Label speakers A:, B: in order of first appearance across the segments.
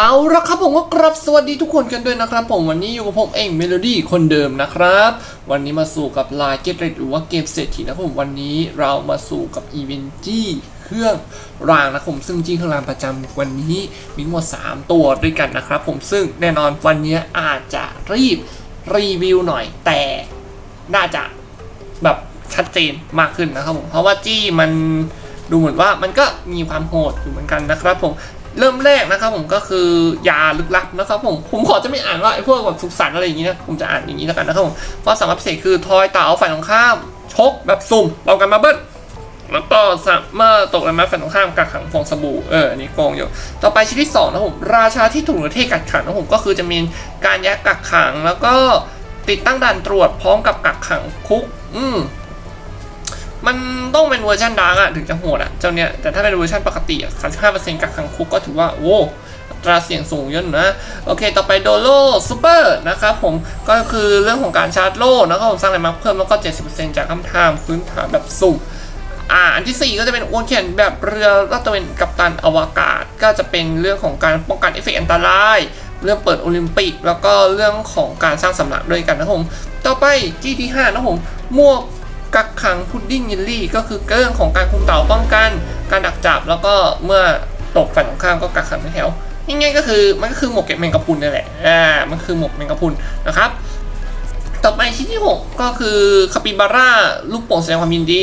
A: เอาละครับผมก็กรับสวัสดีทุกคนกันด้วยนะครับ ผมวันนี้อยู่กับผมเองเมโลดี้คนเดิมนะครับ วันนี้มาสู่กับลายเกตเรหรือว่าเกมเศรษฐีนะครับผมวันนี้เรามาสู่กับอีเวนจี้เครื่องรางนะครับผมซึ่งจี้เครื่องรางประจำวันนี้มีหมด 3 ตัวด้วยกันนะครับ ผมซึ่งแน่นอนวันนี้อาจจะรีบรีวิวหน่อยแต่น่าจะแบบชัดเจนมากขึ้นนะครับผมเพราะว่าจี้มันดูเหมือนว่ามันก็มีความโหดอยู่เหมือนกันนะครับผม เริ่มแรกนะครับผมก็คือยาลึกลับนะครับผมผมขอจะไม่อ่านว่าไอ้พวกแบบสุขสันต์อะไรอย่างงี้นะผมจะอ่านอย่างนี้แล้วกันนะครับผมเพราะสามารถพิเศษคือทอยเต่าฝ่ายตรงข้าม ชกแบบสุ่มเรากันมาเบิ้ลแล้วก็สามารถตกเลยมาฝ่ายตรงข้ามกักขังฟองสบู่เอออันนี้โกงอยู่ ต่อไปชิ้นที่สองนะผมราชาที่ถูกประเทศกักขังนะผมก็คือจะมีการยักกักขังแล้วก็ติดตั้งด่านตรวจพร้อมกับกักขังคุก อืม มันต้องเป็นเวอร์ชันดาร์กอะถึงจะโหดอะเจ้าเนี้ยแต่ถ้าเป็นเวอร์ชันปกติอะ35%กักขังคุกก็ถือว่าโว้ตราเสียงสูงเยอะนะ โอเค ต่อไปโดโลซูเปอร์นะครับผมก็คือเรื่องของการชาร์จโล่นะครับผมสร้างแรงมาเพิ่มแล้วก็ 70%จากคำถามพื้นฐานแบบสุ่มอ่าอันที่ 4 ก็จะเป็นโอนเขียนแบบเรือลาดตเวนกัปตันอวกาศ ก็จะเป็นเรื่องของการป้องกันเอฟเฟกต์อันตราย เรื่องเปิดโอลิมปิก แล้วก็เรื่องของการสร้างสำนักด้วยกันนะครับผมต่อไป G ที่5นะครับผมหมวก กักขังพุดดิ้งยินลี่ ก็คือเรื่องของการคุมเต่าป้องกัน การดักจับแล้วก็เมื่อตกฝั่งตรงข้ามก็กักขังในแถวง่ายๆก็คือมันก็คือหมวกเก็บแมงกะพรุนนี่แหละอ่ามันคือหมวกแมงกะพรุนนะครับต่อไปชิ้นที่ 6 ก็คือคาปิบาร่าลูกโป่งแสดงความยินดี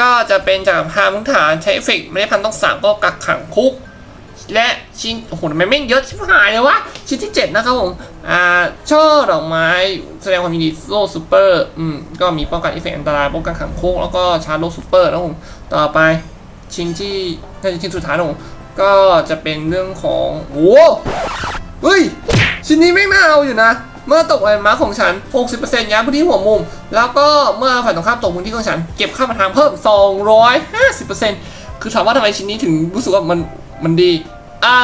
A: ก็จะเป็นจากพาพื้นฐานใช้เอฟเฟกต์ไม่ได้พันต้องสามก็กักขังคุก และชิ้นโอ้โหทำไมแม่งเยอะชิบหายเลยวะ ชิ้นที่ 7 นะครับผม อ่าช่อดอกไม้แสดงความยินดีโลซูเปอร์อืมก็มีป้องกันเอฟเฟกต์อันตรายป้องกันขังคุกแล้วก็ชาร์จโลซูเปอร์นะครับผมต่อไปชิ้นที่น่าจะชิ้นสุดท้ายนะผมก็จะเป็นเรื่องของโอ้เฮ้ย ชิ้นนี้ไม่งน่าเอาอยู่นะ เมื่อตกแลนด์มาของฉัน 60%ย้ายพื้นที่หัวมุม แล้วก็เมื่อฝ่ายตรงข้ามตกพื้นที่ของฉัน เก็บค่ามาทางเพิ่ม 250%คือถามว่าทำไมชิ้นนี้ถึงรู้สึกว่ามันมันดี อ่า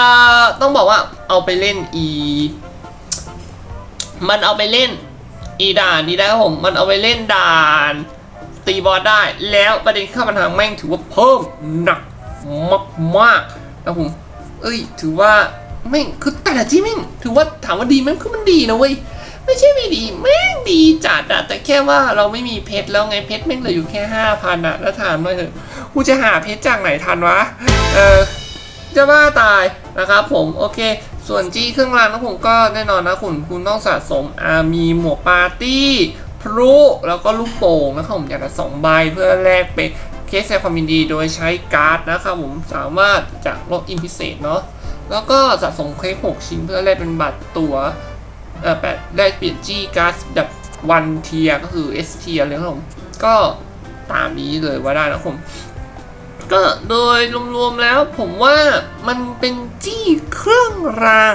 A: ต้องบอกว่าเอาไปเล่นอี มันเอาไปเล่น อีด่านนี้ได้ครับผม มันเอาไปเล่นด่านตีบอสได้ แล้วประเด็นข้ามันทางแม่งถือว่าเพิ่มหนักมากมากๆนะผม เอ้ย ถือว่าแม่งคือแต่ละที่แม่งถือว่าถามว่าดีไหมคือมันดีนะเว้ยไม่ใช่ไม่ดีแม่งดีจัดอะแต่แค่ว่าเราไม่มีเพชรแล้วไงเพชรแม่งเหลืออยู่แค่ห้าพันอะแล้วถามหน่อยเถอะกูจะหาเพชรจากไหนทันวะเออ จะบ้าตายนะครับผมโอเค ส่วนจี้เครื่องรางนะผมก็แน่นอนนะคุณคุณต้องสะสมอามีหมวกปาร์ตี้พลุแล้วก็ลูกโป่งนะครับผมอย่างละสองใบเพื่อแลกเป็นเคสแสดงความยินดีโดยใช้การ์ดนะครับผมสามารถจากล็อกอินพิเศษเนาะแล้วก็สะสมเค้กหกชิ้นเพื่อแลกเป็นบัตรตัวเอ่อแปดแลกเปลี่ยนจี้การ์ดแบบวันเทียก็คือ S เทียเลยครับผมก็ตามนี้เลยว่าได้นะครับผม ก็โดยรวมๆแล้วผมว่ามันเป็นจี้เครื่องราง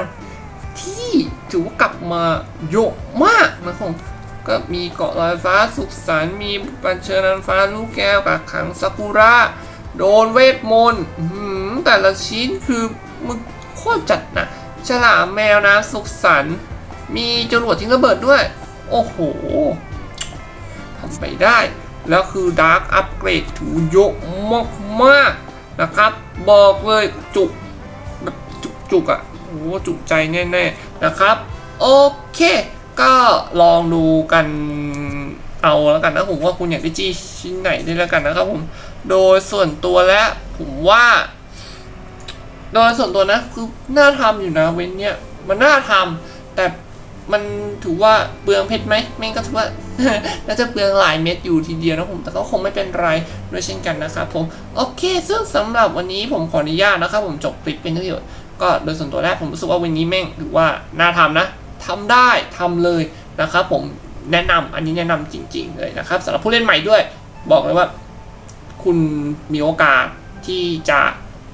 A: ที่ถือว่ากลับมาเยอะมากนะครับก็มีเกาะลอยฟ้าสุขสันต์มีปัญเชิญนันฟ้าลูกแก้วกับขังซากุระ โดนเวทมนต์แต่ละชิ้นคือมึงโคตรจัดนะฉลามแมวนะสุขสันต์มีจรวดทิ้งระเบิดด้วย โอ้โหทำไปได้ แล้วคือดาร์ k อัปเกรดถือเยอะมากมากนะครับ บอกเลยจุกแบบจุกจุกอะ่ะโอ้โหจุกใจแน่ๆนะครับ โอเค ก็ลองดูกันเอาแล้วกันนะผมว่าคุณอยากได้จี้ชิ้นไหนได้แล้วกันนะครับผม โดยส่วนตัวแล้วผมว่า โดยส่วนตัวนะคือน่าทำอยู่นะเว้นเนี่ยมันน่าทำแต่ มันถือว่าเปลืองเพชรไหมแม่งก็ถือว่าน่าจะเปลืองหลายเม็ดอยู่ทีเดียวนะผมแต่ก็คงไม่เป็นไรด้วยเช่นกันนะครับผมโอเคซึ่งสำหรับวันนี้ผมขออนุญาตนะครับผมจบคลิปเป็นที่สุดก็โดยส่วนตัวแรกผมรู้สึกว่าวันนี้แม่งถือว่าน่าทำนะทำได้ทำเลยนะครับผมแนะนำอันนี้แนะนำจริง ๆ เลยนะครับสำหรับผู้เล่นใหม่ด้วย บอกเลยว่า คุณมีโอกาสที่จะ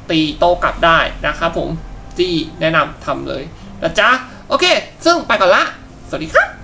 A: ตีโต้กลับได้นะครับผมที่แนะนำทำเลยนะจ๊ะ โอเค ซึ่งไปก่อนละ สวัสดีครับ